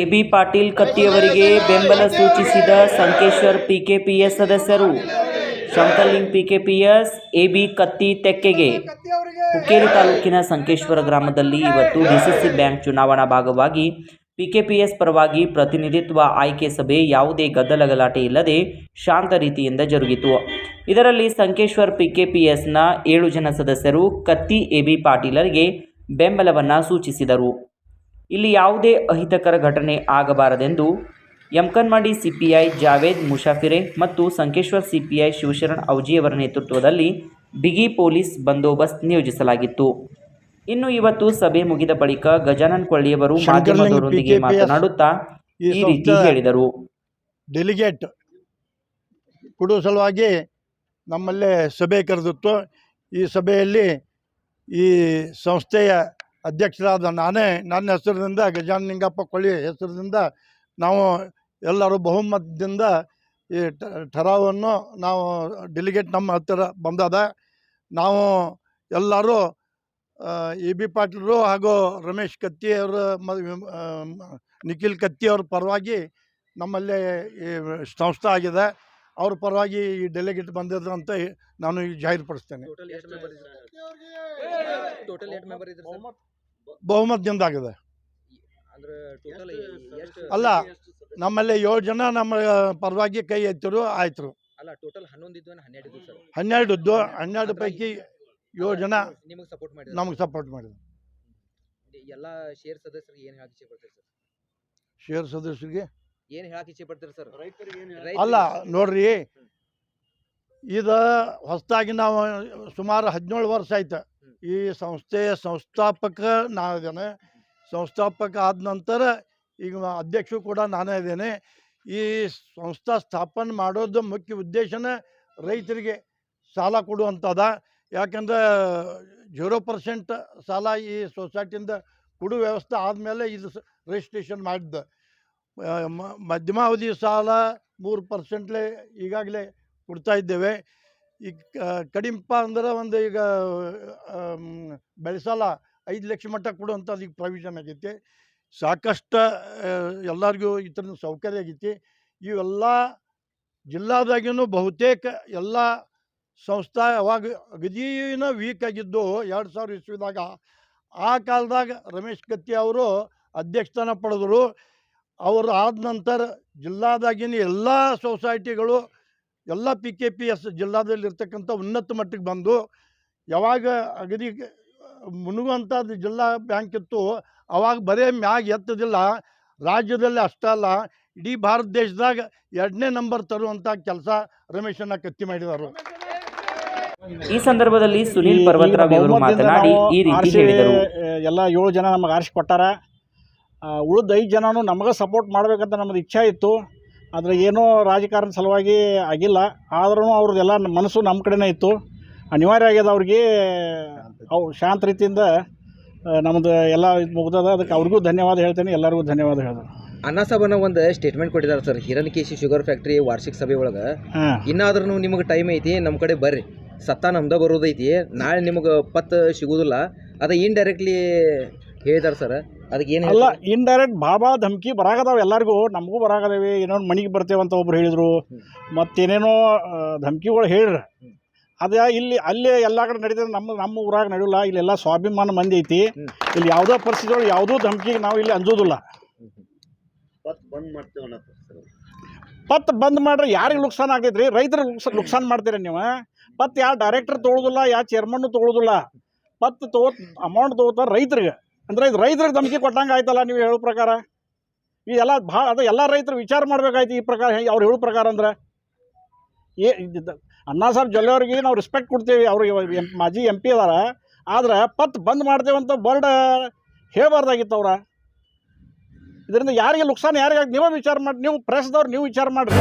AB Patil ಕತ್ತಿಯವರಿಗೆ ಬೆಂಬಲ ಸೂಚಿಸಿದ Sankeshwar PKPS ಸದಸ್ಯರು. ಶಂಕರ್ಲಿಂಗ್ ಪಿಕೆಪಿಎಸ್ ಎಬಿ ಕತ್ತಿ ತೆಕ್ಕೆಗೆ. ಹುಕ್ಕೇರಿ ತಾಲೂಕಿನ ಸಂಕೇಶ್ವರ ಗ್ರಾಮದಲ್ಲಿ ಇವತ್ತು ಡಿಸಿಸಿ ಬ್ಯಾಂಕ್ ಚುನಾವಣಾ ಭಾಗವಾಗಿ ಪಿಕೆಪಿಎಸ್ ಪರವಾಗಿ ಪ್ರತಿನಿಧಿತ್ವ ಆಯ್ಕೆ ಸಭೆ ಯಾವುದೇ ಗದ್ದಲ ಗಲಾಟೆ ಇಲ್ಲದೆ ಶಾಂತ ರೀತಿಯಿಂದ ಜರುಗಿತು. ಇದರಲ್ಲಿ ಸಂಕೇಶ್ವರ್ ಪಿಕೆಪಿಎಸ್ನ ಏಳು ಜನ ಸದಸ್ಯರು ಕತ್ತಿ ಎಬಿ ಪಾಟೀಲರಿಗೆ ಬೆಂಬಲವನ್ನು ಸೂಚಿಸಿದರು. ಇಲ್ಲಿ ಯಾವುದೇ ಅಹಿತಕರ ಘಟನೆ ಆಗಬಾರದೆಂದು ಯಮಕನ್ಮಾಡಿ ಸಿಪಿಐ ಜಾವೇದ್ ಮುಷಾಫಿರೆ ಮತ್ತು ಸಂಕೇಶ್ವರ್ ಸಿಪಿಐ ಶಿವಶರಣ್ ಔಜಿಯವರ ನೇತೃತ್ವದಲ್ಲಿ ಬಿಗಿ ಪೊಲೀಸ್ ಬಂದೋಬಸ್ತ್ ನಿಯೋಜಿಸಲಾಗಿತ್ತು. ಇನ್ನು ಇವತ್ತು ಸಭೆ ಮುಗಿದ ಬಳಿಕ ಗಜಾನನ್ ಕೊಳ್ಳಿಯವರು ಮಾಧ್ಯಮದವರೊಂದಿಗೆ ಮಾತನಾಡುತ್ತಾ ಈ ರೀತಿ ಹೇಳಿದರು. ಡೆಲಿಗೇಟ್ ಕೊಡುವ ಸಲುವಾಗಿ ನಮ್ಮಲ್ಲೇ ಸಭೆ ಕರೆದಿತ್ತು. ಈ ಸಭೆಯಲ್ಲಿ ಈ ಸಂಸ್ಥೆಯ ಅಧ್ಯಕ್ಷರಾದ ನಾನೇ. ನನ್ನ ಹೆಸರಿನಿಂದ ಗಜಾನ ನಿಂಗಪ್ಪ ಕೊಳ್ಳಿ ಹೆಸರಿನಿಂದ ನಾವು ಎಲ್ಲರೂ ಬಹುಮತದಿಂದ ಈ ಠರಾವನ್ನು ನಾವು ಡೆಲಿಗೇಟ್ ನಮ್ಮ ಹತ್ತಿರ ಬಂದದ. ನಾವು ಎಲ್ಲರೂ ಎ ಬಿ ಪಾಟೀಲರು ಹಾಗೂ ರಮೇಶ್ ಕತ್ತಿ ಅವರ ಮ- ಆ, ನಿಖಿಲ್ ಕತ್ತಿಯವ್ರ ಪರವಾಗಿ ನಮ್ಮಲ್ಲಿ ಈ ಸಂಸ್ಥೆ ಆಗಿದೆ. ಅವ್ರ ಪರವಾಗಿ ಈ ಡೆಲಿಗೇಟ್ ಬಂದಿದ್ರು ಅಂತ ನಾನು ಈಗ ಜಾಹೀರುಪಡಿಸ್ತೇನೆ. ಬಹುಮತದಿಂದ ಆಗಿದೆ ಅಂದ್ರೆ ಟೋಟಲ್ ಎಷ್ಟು ಅಲ್ಲ ನಮ್ಮಲ್ಲಿ ಏಳು ಜನ ನಮ್ಮ ಪರವಾಗಿ ಕೈ ಎತ್ತರು ಆಯ್ತರು. ಹನ್ನೆರಡು ಇದ್ದು ಹನ್ನೆರಡು ಪೈಕಿ ಏಳು ಜನ ನಿಮಗೆ ಸಪೋರ್ಟ್ ಮಾಡಿ ನಮಗೆ ಸಪೋರ್ಟ್ ಮಾಡಿದ್ರು. ಎಲ್ಲ ಶೇರ್ ಸದಸ್ಯರಿಗೆ ಏನು ಸರ್? ಶೇರ್ ಸದಸ್ಯರಿಗೆ? ಏನು ಹೇಳಕ್ ಇಚ್ಛೆ ಪಡ್ತೀರಿ ಸರ್? ಅಲ್ಲ ನೋಡ್ರಿ. ಇದು ಹೊಸದಾಗಿ ನಾವು ಸುಮಾರು ಹದಿನೇಳು ವರ್ಷ ಆಯ್ತು. ಈ ಸಂಸ್ಥೆಯ ಸಂಸ್ಥಾಪಕ ನಾನಿದ್ದೇನೆ. ಸಂಸ್ಥಾಪಕ ಆದ ನಂತರ ಈಗ ಅಧ್ಯಕ್ಷರು ಕೂಡ ನಾನೇ ಇದ್ದೇನೆ. ಈ ಸಂಸ್ಥಾ ಸ್ಥಾಪನೆ ಮಾಡೋದು ಮುಖ್ಯ ಉದ್ದೇಶನೇ ರೈತರಿಗೆ ಸಾಲ ಕೊಡುವಂಥದ. ಯಾಕಂದ್ರೆ ಜೀರೋ ಪರ್ಸೆಂಟ್ ಸಾಲ ಈ ಸೊಸೈಟಿಯಿಂದ ಕೊಡುವ ವ್ಯವಸ್ಥೆ ಆದಮೇಲೆ ಇದು ರಿಜಿಸ್ಟ್ರೇಷನ್ ಮಾಡಿದ್ದು. ಮಧ್ಯಮಾವಧಿ ಸಾಲ ಮೂರು ಪರ್ಸೆಂಟ್ಲೇ ಈಗಾಗಲೇ ಕೊಡ್ತಾ ಇದ್ದೇವೆ. ಕ- ಕಡಿಮೆ ಅಂದ್ರೆ ಒಂದು ಈಗ ಬೆಳೆಸಲ್ಲ ಬೆಳೆ ಐದು ಲಕ್ಷ ಮಟ್ಟ ಕೊಡುವಂಥದ್ದು ಈಗ ಪ್ರಾವಿಷನ್ ಆಗೈತಿ. ಸಾಕಷ್ಟು ಎಲ್ಲರಿಗೂ ಈ ಥರ ಸೌಕರ್ಯ ಆಗೈತಿ. ಇವೆಲ್ಲ ಜಿಲ್ಲಾದಾಗಿನೂ ಬಹುತೇಕ ಎಲ್ಲ ಸಂಸ್ಥೆ ಅವಾಗ ಅಗದೀನ ವೀಕ್ ಆಗಿದ್ದು ಎರಡು ಸಾವಿರ ಇಸ್ವಿದಾಗ, ಆ ಕಾಲದಾಗ ರಮೇಶ್ ಕತ್ತಿ ಅವರು ಅಧ್ಯಕ್ಷತನ ಪಡೆದರು. ಅವರು ಆದ ನಂತರ ಜಿಲ್ಲಾದಾಗಿನ ಎಲ್ಲ ಸೊಸೈಟಿಗಳು ಎಲ್ಲ ಪಿ ಕೆ ಪಿ ಎಸ್ ಜಿಲ್ಲಾದಲ್ಲಿರ್ತಕ್ಕಂಥ ಉನ್ನತ ಮಟ್ಟಕ್ಕೆ ಬಂದು ಯಾವಾಗ ಅಗದಿ ಮುನುಗುವಂಥದ್ದು ಜಿಲ್ಲಾ ಬ್ಯಾಂಕ್ ಇತ್ತು ಅವಾಗ ಬರೇ ಮ್ಯಾಗ ಎತ್ತದಿಲ್ಲ. ರಾಜ್ಯದಲ್ಲಿ ಅಷ್ಟೇ ಅಲ್ಲ ಇಡೀ ಭಾರತ ದೇಶದಾಗ ಎರಡನೇ ನಂಬರ್ ತರುವಂಥ ಕೆಲಸ ರಮೇಶನ್ನ ಕತ್ತಿ ಮಾಡಿದರು. ಈ ಸಂದರ್ಭದಲ್ಲಿ ಸುನೀಲ್ ಪರ್ವತರಾವ್ ಅವರು ಮಾತನಾಡಿ ನಾವು ಈ ರೀತಿ ಹೇಳಿದರು. ಎಲ್ಲ ಏಳು ಜನ ನಮಗೆ ಆರಿಸಿ ಕೊಟ್ಟಾರ. ಉಳಿದ ಐದು ಜನನು ನಮಗೆ ಸಪೋರ್ಟ್ ಮಾಡಬೇಕಂತ ನಮ್ಮದು ಇಚ್ಛೆ ಇತ್ತು. ಆದರೆ ಏನೋ ರಾಜಕಾರಣ ಸಲುವಾಗಿ ಆಗಿಲ್ಲ. ಆದ್ರೂ ಅವ್ರದ್ದೆಲ್ಲ ಮನಸ್ಸು ನಮ್ಮ ಕಡೆನೇ ಇತ್ತು. ಅನಿವಾರ್ಯ ಆಗ್ಯದ ಅವ್ರಿಗೆ ಅವು ಶಾಂತ ರೀತಿಯಿಂದ ನಮ್ಮದು ಎಲ್ಲ ಇದು ಮುಗ್ದದ. ಅದಕ್ಕೆ ಅವ್ರಿಗೂ ಧನ್ಯವಾದ ಹೇಳ್ತೇನೆ. ಎಲ್ಲರಿಗೂ ಧನ್ಯವಾದ ಹೇಳ್ತೇನೆ ಸಾಬನ ಒಂದು ಸ್ಟೇಟ್ಮೆಂಟ್ ಕೊಟ್ಟಿದ್ದಾರೆ ಸರ್. ಹಿರಣ್ಕೇಶಿ ಶುಗರ್ ಫ್ಯಾಕ್ಟ್ರಿ ವಾರ್ಷಿಕ ಸಭೆ ಒಳಗೆ. ಇನ್ನಾದ್ರೂ ನಿಮಗೆ ಟೈಮ್ ಐತಿ ನಮ್ಮ ಕಡೆ ಬರ್ರಿ. ಸತ್ತ ನಮ್ದ ಬರೋದೈತಿ. ನಾಳೆ ನಿಮಗೆ ಪತ್ ಸಿಗೋದಿಲ್ಲ. ಅದು ಇಂಡೈರೆಕ್ಟ್ಲಿ ಹೇಳಿದಾರೆ ಸರ್. ಅದಕ್ಕೆ ಏನು ಅಲ್ಲ ಇಂಡೈರೆಕ್ಟ್ ಬಾಬಾ ಧಮಕಿ ಬರಾಗದಾವೆ ಎಲ್ಲರಿಗೂ ನಮಗೂ ಬರಾಗದಾವೆ ಏನೋ ಮನೆಗೆ ಬರ್ತೇವೆ ಅಂತ ಒಬ್ರು ಹೇಳಿದರು. ಮತ್ತೇನೇನೋ ಧಮಕಿಗಳು ಧಮ್ಕಿಗಳು ಹೇಳ್ರಿ. ಅದ ಇಲ್ಲಿ ಅಲ್ಲೇ ಎಲ್ಲ ಕಡೆ ನಡೀತದೆ ನಮ್ಮ ನಮ್ಮ ಊರಾಗ ನಡೆಯಲ್ಲ ಇಲ್ಲೆಲ್ಲ ಸ್ವಾಭಿಮಾನ ಮಂದಿ ಐತಿ. ಇಲ್ಲಿ ಯಾವುದೋ ಪರಿಸ್ಥಿತಿ ಒಳಗೆ ಯಾವುದೂ ಧಮ್ಕಿಗೆ ನಾವು ಇಲ್ಲಿ ಅಂಜೋದಿಲ್ಲ. ಪತ್ ಬಂದ್ ಮಾಡ್ರೆ ಯಾರಿಗೆ ನುಕ್ಸಾನ್ ಆಗ್ತೈತ್ರಿ? ರೈತರ ನುಕ್ಸಾನ್ ಮಾಡ್ತೀರಿ ನೀವು? ಪತ್ ಯಾವ ಡೈರೆಕ್ಟರ್ ತೊಗೊಳೋದಿಲ್ಲ ಯಾವ ಚೇರ್ಮನ್ನು ತೊಗೊಳೋದಿಲ್ಲ. ಪತ್ ತಗೋ ಅಮೌಂಟ್ ತೊಗೋತಾರೆ ರೈತರಿಗೆ. ಅಂದ್ರೆ ಇದು ರೈತರಿಗೆ ಧಮಕಿ ಕೊಟ್ಟಂಗೆ ಆಯ್ತಲ್ಲ ನೀವು ಹೇಳೋ ಪ್ರಕಾರ? ಇದೆಲ್ಲ ಭಾಳ ಅದು ಎಲ್ಲ ರೈತರು ವಿಚಾರ ಮಾಡ್ಬೇಕಾಯ್ತು ಈ ಪ್ರಕಾರ ಅವ್ರು ಹೇಳೋ ಪ್ರಕಾರ ಅಂದ್ರೆ? ಏ ಅಣ್ಣಾ ಸಾಹೇಬ್ ಜೊಲ್ಲೆ ಅವ್ರಿಗೆ ನಾವು ರೆಸ್ಪೆಕ್ಟ್ ಕೊಡ್ತೀವಿ ಅವ್ರಿಗೆ ಮಾಜಿ ಎಂ ಪಿ ಅದಾರ. ಆದ್ರೆ ಪತ್ ಬಂದ್ ಮಾಡ್ತೇವಂತ ಬರ್ಡ್ ಹೇಳಬಾರ್ದಾಗಿತ್ತು ಅವ್ರ. ಇದರಿಂದ ಯಾರಿಗೆ ನುಕ್ಸಾನ್, ಯಾರಿಗಾಗಿ? ನೀವೇ ವಿಚಾರ ಮಾಡಿ, ನೀವು ಪ್ರೆಸ್ದವ್ರು ನೀವು ವಿಚಾರ ಮಾಡಿರಿ.